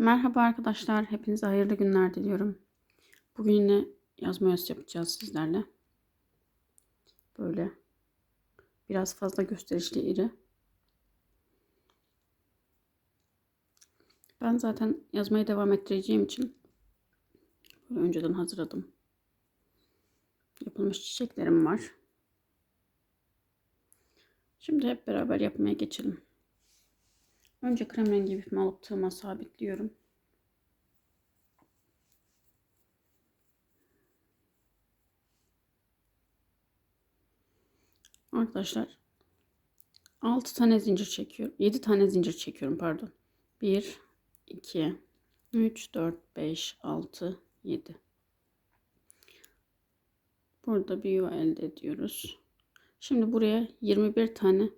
Merhaba arkadaşlar, hepinize hayırlı günler diliyorum. Bugün yine yazma yazı yapacağız sizlerle. Böyle biraz fazla gösterişli iri. Ben zaten yazmaya devam ettireceğim için böyle önceden hazırladım. Yapılmış çiçeklerim var. Şimdi hep beraber yapmaya geçelim. Önce krem rengi ipimi alıp tığıma sabitliyorum. Arkadaşlar 6 tane zincir çekiyorum. 7 tane zincir çekiyorum pardon. 1 2 3 4 5 6 7 Burada bir yuva elde ediyoruz. Şimdi buraya 21 tane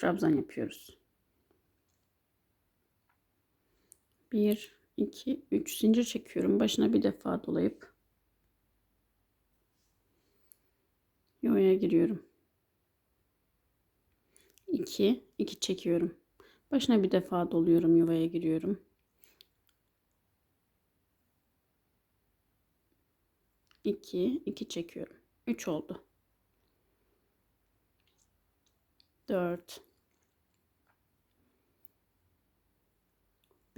trabzan yapıyoruz. 1 2 3 zincir çekiyorum. Başına bir defa dolayıp yuvaya giriyorum. 2 2 çekiyorum. Başına bir defa doluyorum, yuvaya giriyorum. 2 2 çekiyorum. 3 oldu. 4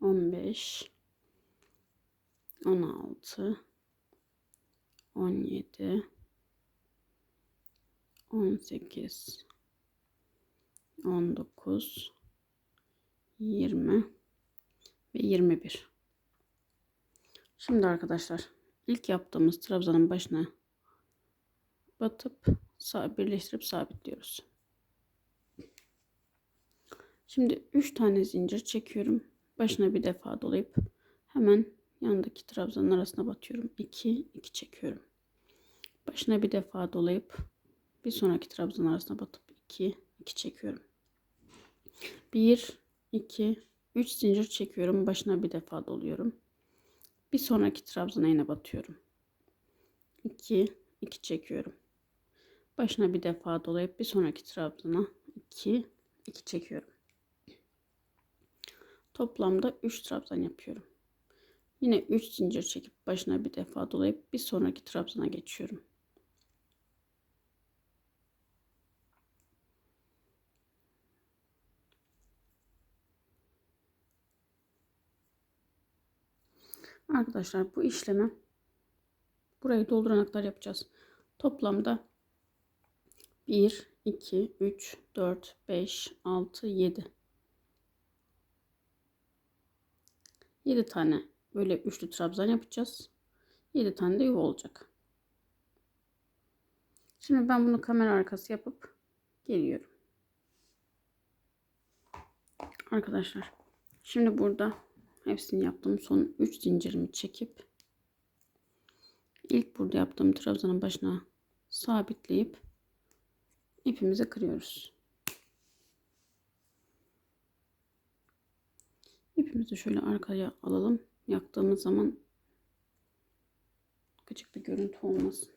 15 16 17 18 19 20 ve 21 Şimdi arkadaşlar ilk yaptığımız trabzanın başına batıp birleştirip sabitliyoruz. Şimdi 3 tane zincir çekiyorum. Başına bir defa dolayıp hemen yanındaki trabzanın arasına batıyorum. 2 2 çekiyorum. Başına bir defa dolayıp bir sonraki trabzan arasına batıp 2 2 çekiyorum. 1 2 3 zincir çekiyorum. Başına bir defa doluyorum. Bir sonraki trabzana yine batıyorum. 2 2 çekiyorum. Başına bir defa dolayıp bir sonraki trabzana 2 2 çekiyorum. Toplamda 3 trabzan yapıyorum. Yine 3 zincir çekip başına bir defa dolayıp bir sonraki trabzana geçiyorum. Arkadaşlar bu işlemi burayı dolduranaklar yapacağız. Toplamda 1 2 3 4 5 6 7 7 tane böyle üçlü trabzan yapacağız. 7 tane de yuva olacak. Şimdi ben bunu kamera arkası yapıp geliyorum. Arkadaşlar şimdi burada hepsini yaptım. Son 3 zincirimi çekip ilk burada yaptığım trabzanın başına sabitleyip ipimizi kırıyoruz. İpimizi şöyle arkaya alalım. Yaktığımız zaman gıcık bir görüntü olmasın.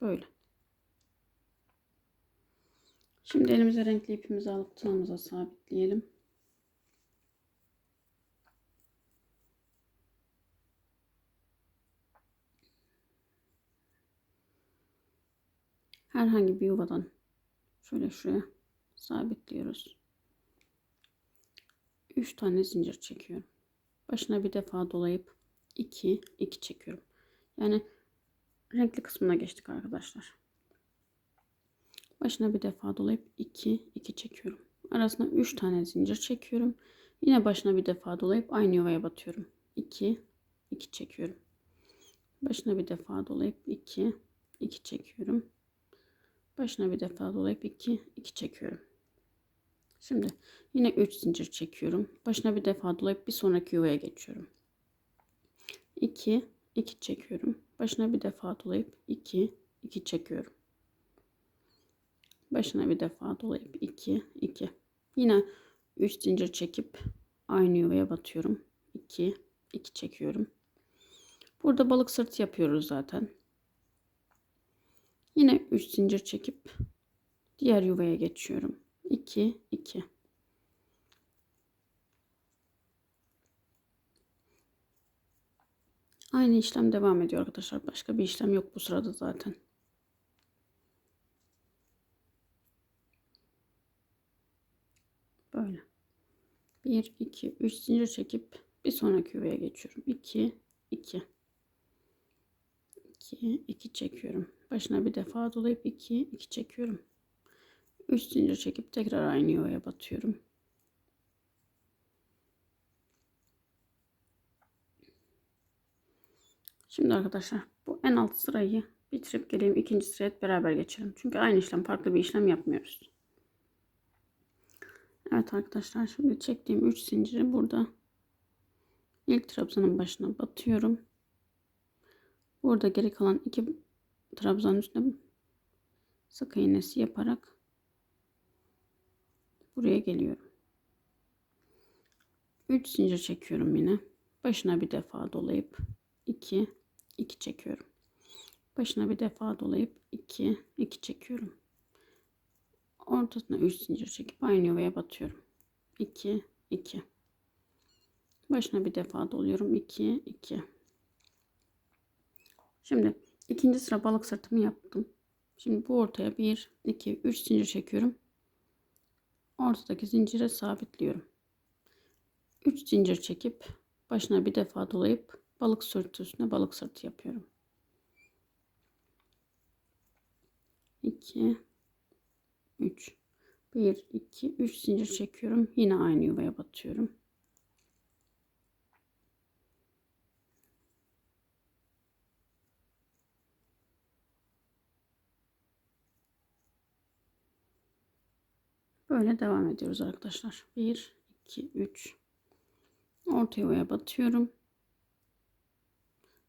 Böyle. Şimdi elimize renkli ipimizi alıp tığımıza sabitleyelim. Herhangi bir yuvadan şöyle şuraya sabitliyoruz. 3 tane zincir çekiyorum. Başına bir defa dolayıp 2 2 çekiyorum. Yani renkli kısmına geçtik arkadaşlar. Başına bir defa dolayıp 2 2 çekiyorum. Arasına 3 tane zincir çekiyorum. Yine başına bir defa dolayıp aynı yuvaya batıyorum. 2 2 çekiyorum. Başına bir defa dolayıp 2 2 çekiyorum. Başına bir defa dolayıp 2 2 çekiyorum. Şimdi yine 3 zincir çekiyorum. Başına bir defa dolayıp bir sonraki yuvaya geçiyorum. 2 2 çekiyorum. Başına bir defa dolayıp 2 2 çekiyorum. Başına bir defa dolayıp 2 2. Yine 3 zincir çekip aynı yuvaya batıyorum. 2 2 çekiyorum. Burada balık sırtı yapıyoruz zaten. Yine 3 zincir çekip diğer yuvaya geçiyorum. 2 2 Aynı işlem devam ediyor arkadaşlar. Başka bir işlem yok bu sırada zaten. Böyle. 1 2 3 zincir çekip bir sonraki yuvaya geçiyorum. 2 2 2 2 çekiyorum. Başına bir defa dolayıp 2 2 çekiyorum. 3 zincir çekip tekrar aynı yuvaya batıyorum. Şimdi arkadaşlar bu en alt sırayı bitirip geleyim ikinci sıraya beraber geçelim. Çünkü aynı işlem farklı bir işlem yapmıyoruz. Evet arkadaşlar şimdi çektiğim 3 zinciri burada ilk trabzanın başına batıyorum. Burada geri kalan iki trabzanın üstüne sık iğnesi yaparak buraya geliyorum. 3 zincir çekiyorum yine. Başına bir defa dolayıp 2 2 çekiyorum. Başına bir defa dolayıp 2 2 çekiyorum. Ortasına 3 zincir çekip aynı yuvaya batıyorum. 2 2 Başına bir defa doluyorum. 2 2 Şimdi ikinci sıra balık sırtımı yaptım. Şimdi bu ortaya 1 2 3 zincir çekiyorum. Ortadaki zincire sabitliyorum. 3 zincir çekip başına bir defa dolayıp balık sırtı üstüne balık sırtı yapıyorum. 2 3 1 2 3 zincir çekiyorum. Yine aynı yuvaya batıyorum. Böyle devam ediyoruz arkadaşlar. 1 2 3 orta yuvaya batıyorum.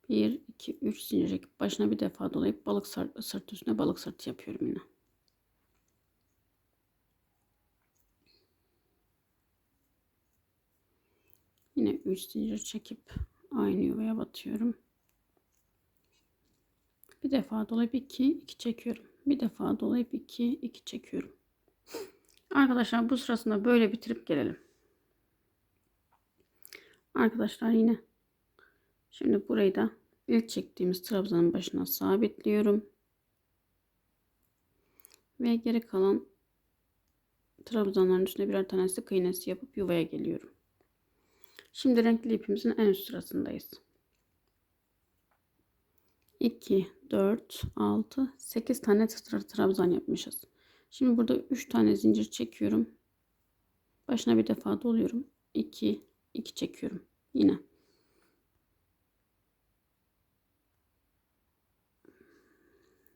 1 2 3 zincir çekip başına bir defa dolayıp balık sırt, sırt üstüne balık sırtı yapıyorum yine. Yine 3 zincir çekip aynı yuvaya batıyorum. Bir defa dolayıp 2 2 çekiyorum. Bir defa dolayıp 2 2 çekiyorum. Arkadaşlar bu sırasında böyle bitirip gelelim. Arkadaşlar yine şimdi burayı da ilk çektiğimiz trabzanın başına sabitliyorum. Ve geri kalan trabzanların üstüne birer tane sık iğnesi yapıp yuvaya geliyorum. Şimdi renkli ipimizin en üst sırasındayız. 2, 4, 6, 8 tane trabzan yapmışız. Şimdi burada 3 tane zincir çekiyorum. Başına bir defa doluyorum. 2 2 çekiyorum. Yine.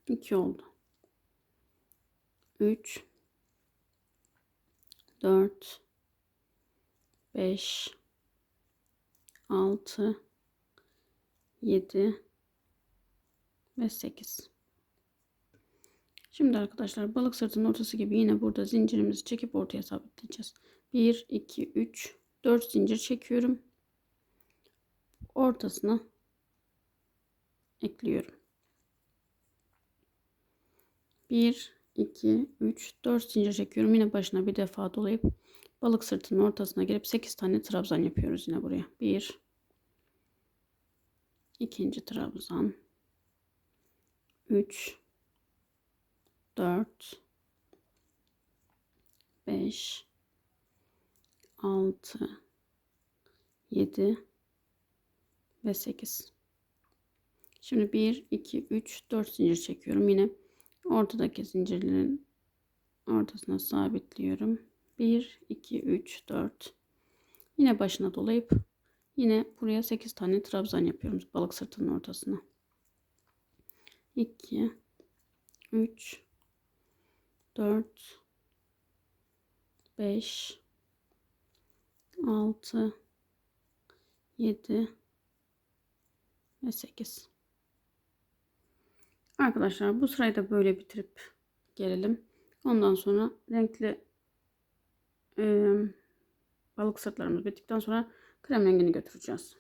İki oldu. Üç, dört, beş, altı, yedi ve sekiz. Şimdi arkadaşlar balık sırtının ortası gibi yine burada zincirimizi çekip ortaya sabitleyeceğiz. 1, 2, 3, 4 zincir çekiyorum. Ortasına ekliyorum. 1, 2, 3, 4 zincir çekiyorum. Yine başına bir defa dolayıp balık sırtının ortasına gelip 8 tane trabzan yapıyoruz yine buraya. 1, ikinci trabzan, 3, 4 5 6 7 ve 8 şimdi 1 2 3 4 zincir çekiyorum. Yine ortadaki zincirlerin ortasına sabitliyorum. 1 2 3 4 yine başına dolayıp yine buraya 8 tane trabzan yapıyorum balık sırtının ortasına. 2 3 4 5 6 7 ve 8 Arkadaşlar bu sırayı da böyle bitirip gelelim. Ondan sonra renkli e, balık sırtlarımız bittikten sonra krem rengini götüreceğiz.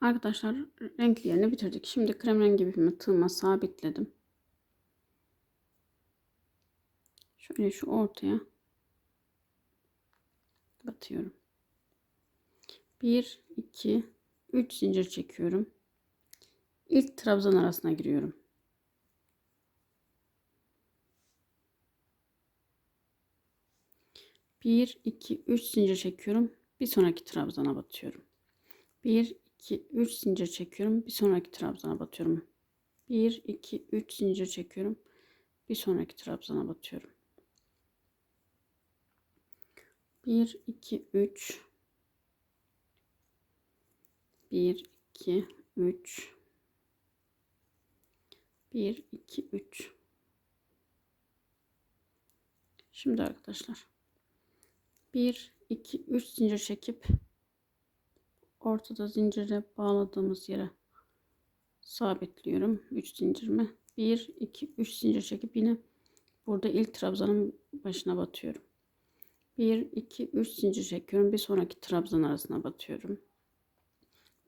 Arkadaşlar renkli yerini bitirdik. Şimdi krem rengi ipimi tığıma sabitledim. Şöyle şu ortaya batıyorum. 1 2 3 zincir çekiyorum. İlk trabzan arasına giriyorum. Bir, iki, üç zincir çekiyorum. Bir sonraki trabzana batıyorum. Bir, iki, üç zincir çekiyorum. Bir sonraki trabzana batıyorum. Bir, iki, üç zincir çekiyorum. Bir sonraki trabzana batıyorum. Bir, iki, üç. Bir, iki, üç. 1 2 3 Şimdi arkadaşlar 1 2 3 zincir çekip ortada zincire bağladığımız yere sabitliyorum 3 zincirimi 1 2 3 zincir çekip yine burada ilk trabzanın başına batıyorum 1 2 3 zincir çekiyorum bir sonraki trabzan arasına batıyorum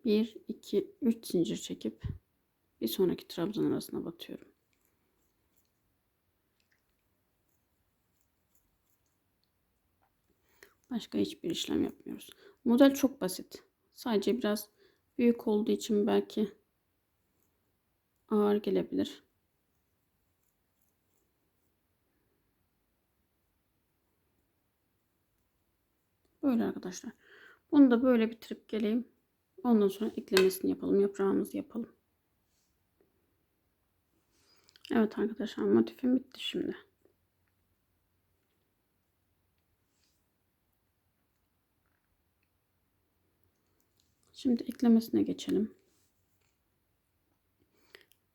1 2 3 zincir çekip bir sonraki trabzan arasına batıyorum. Başka hiçbir işlem yapmıyoruz. Model çok basit. Sadece biraz büyük olduğu için belki ağır gelebilir. Böyle arkadaşlar. Bunu da böyle bitirip geleyim. Ondan sonra eklemesini yapalım. Yaprağımızı yapalım. Evet arkadaşlar motifim bitti şimdi. Şimdi eklemesine geçelim.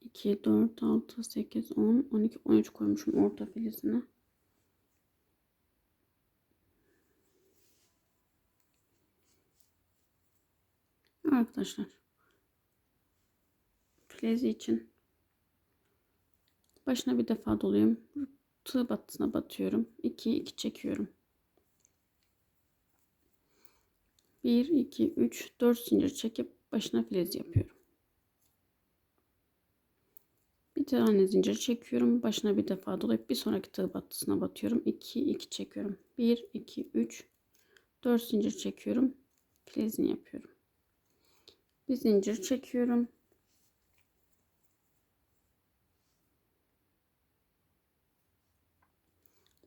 2, 4, 6, 8, 10, 12, 13 koymuşum orta filizine. Arkadaşlar filezi için Başına bir defa dolayım. Tığ battısına batıyorum. 2 2 çekiyorum. 1 2 3 4 zincir çekip başına filez yapıyorum. Bir tane zincir çekiyorum. Başına bir defa dolayıp bir sonraki tığ battısına batıyorum. 2 2 çekiyorum. 1 2 3 4 zincir çekiyorum. Filezini yapıyorum. Bir zincir çekiyorum.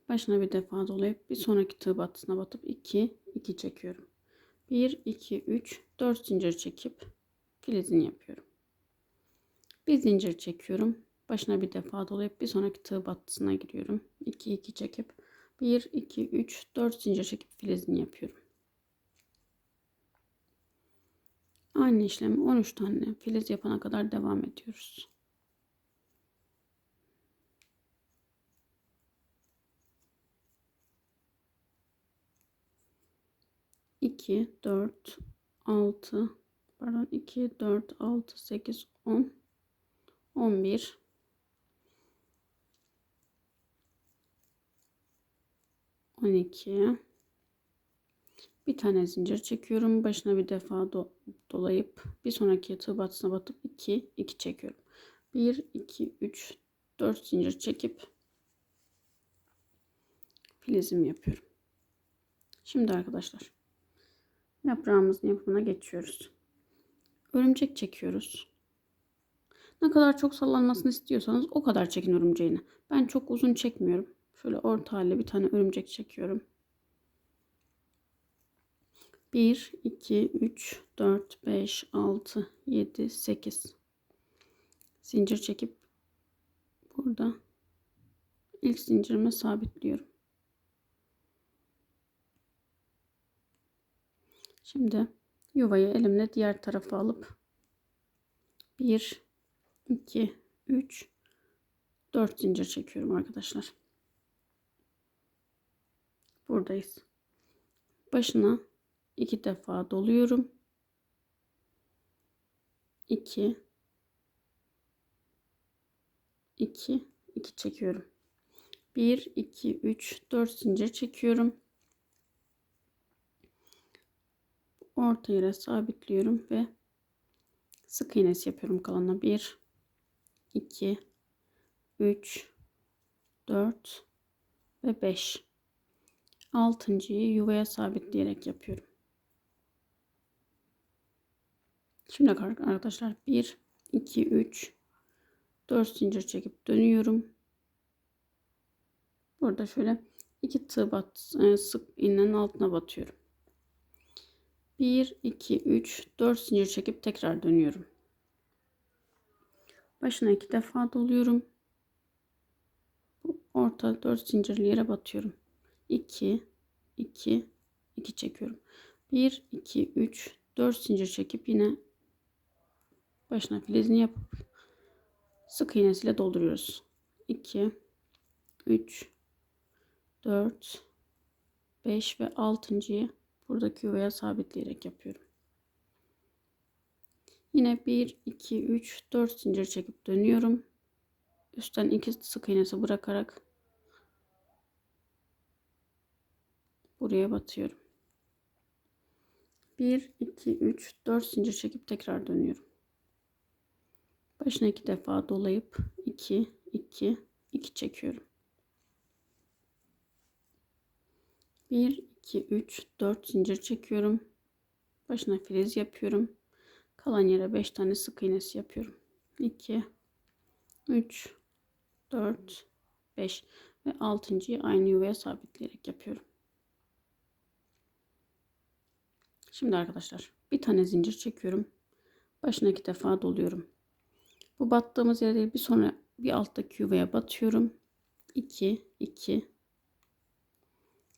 başına bir defa dolayıp bir sonraki tığ battısına batıp 2 2 çekiyorum. 1 2 3 4 zincir çekip filizini yapıyorum. Bir zincir çekiyorum. Başına bir defa dolayıp bir sonraki tığ battısına giriyorum. 2 2 çekip 1 2 3 4 zincir çekip filizini yapıyorum. Aynı işlemi 13 tane filiz yapana kadar devam ediyoruz. 2, 4, 6, pardon 2, 4, 6, 8, 10, 11, 12, bir tane zincir çekiyorum. Başına bir defa do dolayıp bir sonraki tığ batısına batıp 2, 2 çekiyorum. 1, 2, 3, 4 zincir çekip filizimi yapıyorum. Şimdi arkadaşlar yaprağımızın yapımına geçiyoruz. Örümcek çekiyoruz. Ne kadar çok sallanmasını istiyorsanız o kadar çekin örümceğini. Ben çok uzun çekmiyorum. Şöyle orta halde bir tane örümcek çekiyorum. 1, 2, 3, 4, 5, 6, 7, 8. Zincir çekip burada ilk zincirime sabitliyorum. Şimdi yuvayı elimle diğer tarafa alıp 1 2 3 4 zincir çekiyorum arkadaşlar. Buradayız. Başına iki defa doluyorum. 2 2 2 çekiyorum. 1 2 3 4 zincir çekiyorum. Orta yere sabitliyorum ve sık iğnesi yapıyorum kalanına 1 2 3 4 ve 5 altıncıyı yuvaya sabitleyerek yapıyorum. Şimdi arkadaşlar 1 2 3 4 zincir çekip dönüyorum. Burada şöyle iki tığ bat, e, sık iğnenin altına batıyorum. 1 2 3 4 zincir çekip tekrar dönüyorum. Başına iki defa doluyorum. Orta 4 zincirli yere batıyorum. 2 2 2 çekiyorum. 1 2 3 4 zincir çekip yine başına filizini yapıp sık iğnesiyle dolduruyoruz. 2 3 4 5 ve 6.'yı buradaki yuvaya sabitleyerek yapıyorum. Yine 1 2 3 4 zincir çekip dönüyorum. Üstten 2 sık iğnesi bırakarak buraya batıyorum. 1 2 3 4 zincir çekip tekrar dönüyorum. Başına iki defa dolayıp 2 2 2 çekiyorum. 1 2 3 4 zincir çekiyorum. Başına friz yapıyorum. Kalan yere 5 tane sık iğnesi yapıyorum. 2 3 4 5 ve 6.'yı aynı yuvaya sabitleyerek yapıyorum. Şimdi arkadaşlar bir tane zincir çekiyorum. Başına iki defa doluyorum. Bu battığımız yere bir sonra bir alttaki yuvaya batıyorum. 2 2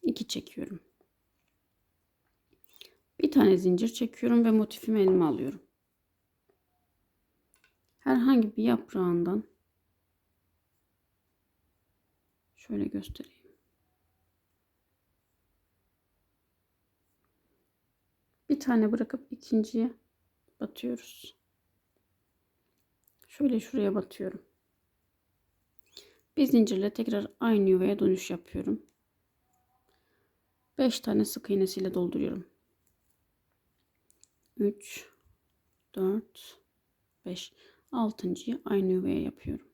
2 çekiyorum. Bir tane zincir çekiyorum ve motifimi elime alıyorum. Herhangi bir yaprağından şöyle göstereyim. Bir tane bırakıp ikinciye batıyoruz. Şöyle şuraya batıyorum. Bir zincirle tekrar aynı yuvaya dönüş yapıyorum. 5 tane sık iğnesiyle dolduruyorum. 3 4 5 altıncıyı aynı yuvaya yapıyorum.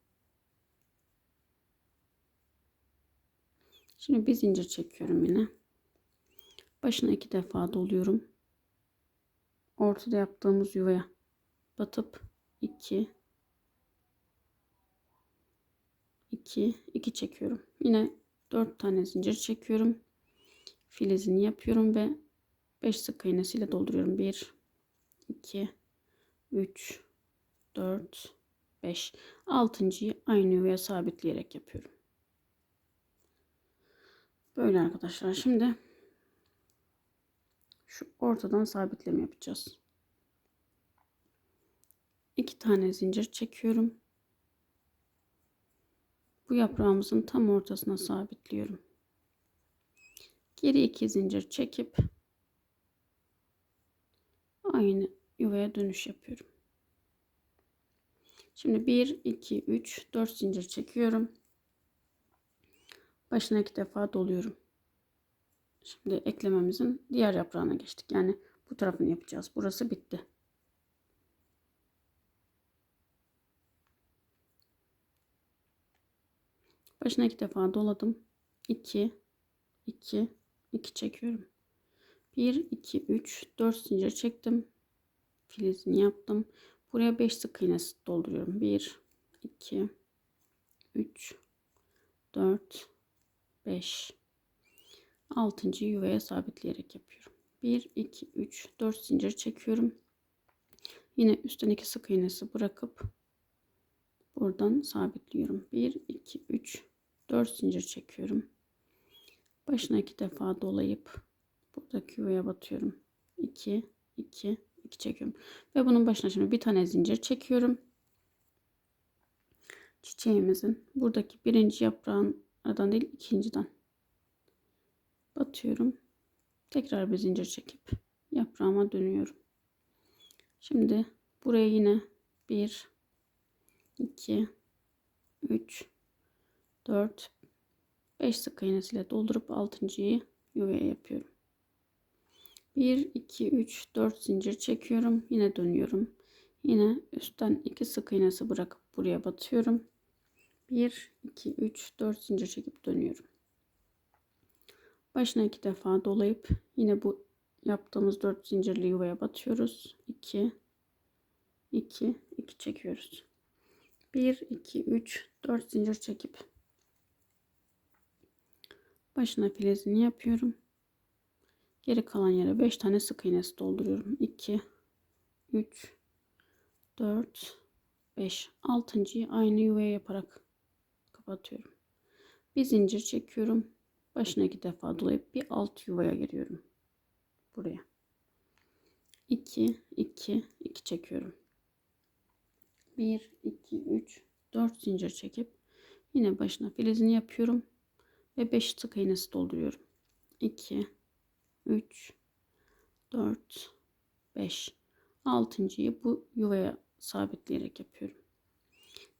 Şimdi bir zincir çekiyorum yine. Başına iki defa doluyorum. Ortada yaptığımız yuvaya batıp 2 2 2 çekiyorum. Yine 4 tane zincir çekiyorum. Filizini yapıyorum ve 5 sık iğnesiyle dolduruyorum. 1 2 3 4 5 altıncıyı aynı yuvaya sabitleyerek yapıyorum. Böyle arkadaşlar. Şimdi şu ortadan sabitleme yapacağız. İki tane zincir çekiyorum. Bu yaprağımızın tam ortasına sabitliyorum. Geri iki zincir çekip aynı yuvaya dönüş yapıyorum. Şimdi 1 2 3 4 zincir çekiyorum. Başına iki defa doluyorum. Şimdi eklememizin diğer yaprağına geçtik. Yani bu tarafını yapacağız. Burası bitti. Başına iki defa doladım. 2 2 2 çekiyorum. 1 2 3 4 zincir çektim. Filizini yaptım. Buraya 5 sık iğne dolduruyorum. 1 2 3 4 5 6. yuvaya sabitleyerek yapıyorum. 1 2 3 4 zincir çekiyorum. Yine üstten 2 sık iğnesi bırakıp buradan sabitliyorum. 1 2 3 4 zincir çekiyorum. Başına iki defa dolayıp buradaki yuvaya batıyorum. 2 2 2 çekiyorum. Ve bunun başına şimdi bir tane zincir çekiyorum. çiçeğimizin buradaki birinci yaprağından değil ikinciden batıyorum. Tekrar bir zincir çekip yaprağıma dönüyorum. Şimdi buraya yine 1 2 3 4 5 sık iğnesiyle doldurup altıncıyı yuvaya yapıyorum. 1 2 3 4 zincir çekiyorum. Yine dönüyorum. Yine üstten 2 sık iğnesi bırakıp buraya batıyorum. 1 2 3 4 zincir çekip dönüyorum. Başına iki defa dolayıp yine bu yaptığımız 4 zincirli yuvaya batıyoruz. 2 2 2 çekiyoruz. 1 2 3 4 zincir çekip başına filezini yapıyorum. Geri kalan yere 5 tane sık iğnesi dolduruyorum. 2 3 4 5 altıncıyı aynı yuvaya yaparak kapatıyorum. Bir zincir çekiyorum. Başına iki defa dolayıp bir alt yuvaya giriyorum. Buraya. 2 2 2 çekiyorum. 1 2 3 4 zincir çekip yine başına filizini yapıyorum ve 5 sık iğnesi dolduruyorum. 2 3 4 5 altıncıyı bu yuvaya sabitleyerek yapıyorum.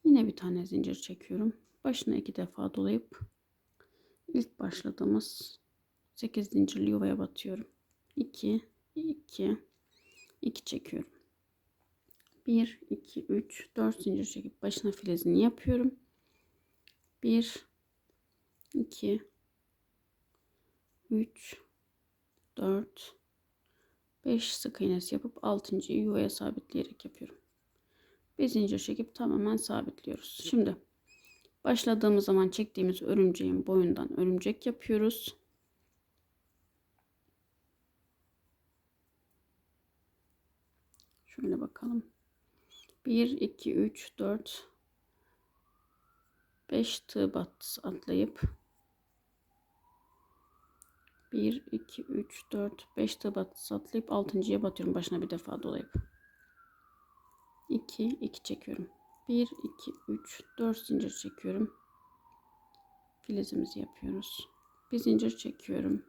Yine bir tane zincir çekiyorum. Başına iki defa dolayıp ilk başladığımız 8 zincirli yuvaya batıyorum. 2 2 2 çekiyorum. 1 2 3 4 zincir çekip başına filezini yapıyorum. 1 2 3 4 5 sık iğnesi yapıp 6. yuvaya sabitleyerek yapıyorum. Bir zincir çekip tamamen sabitliyoruz. Şimdi başladığımız zaman çektiğimiz örümceğin boyundan örümcek yapıyoruz. Şöyle bakalım. 1 2 3 4 5 tığ bat atlayıp 1 2 3 4 5 tığ bat atlayıp 6.ya batıyorum. Başına bir defa dolayıp. 2 2 çekiyorum. 1 2 3 4 zincir çekiyorum. Filizimizi yapıyoruz. Bir zincir çekiyorum.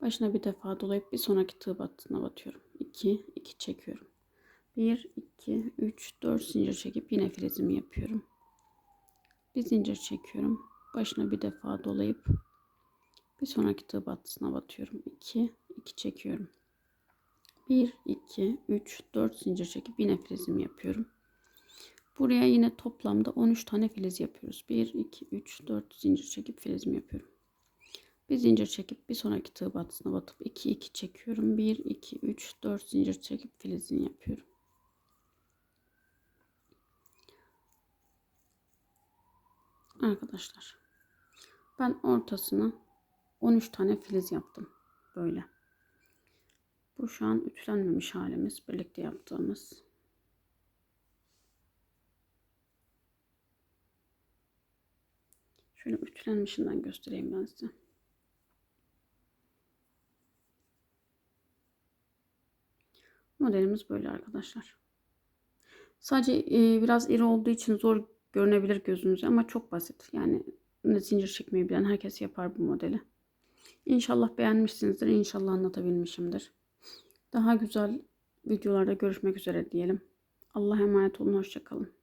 Başına bir defa dolayıp bir sonraki tığ battığına batıyorum. 2 2 çekiyorum. 1 2 3 4 zincir çekip yine filizimi yapıyorum. Bir zincir çekiyorum. Başına bir defa dolayıp bir sonraki tığ battısına batıyorum 2 2 çekiyorum. 1 2 3 4 zincir çekip yine filizimi yapıyorum. Buraya yine toplamda 13 tane filiz yapıyoruz. 1 2 3 4 zincir çekip filizimi yapıyorum. Bir zincir çekip bir sonraki tığ battısına batıp 2 2 çekiyorum. 1 2 3 4 zincir çekip filizini yapıyorum. Arkadaşlar ben ortasına 13 tane filiz yaptım. Böyle. Bu şu an ütülenmemiş halimiz. Birlikte yaptığımız. Şöyle ütülenmişinden göstereyim ben size. Modelimiz böyle arkadaşlar. Sadece e, biraz iri olduğu için zor görünebilir gözünüze ama çok basit. Yani zincir çekmeyi bilen herkes yapar bu modeli. İnşallah beğenmişsinizdir. İnşallah anlatabilmişimdir. Daha güzel videolarda görüşmek üzere diyelim. Allah'a emanet olun. Hoşçakalın.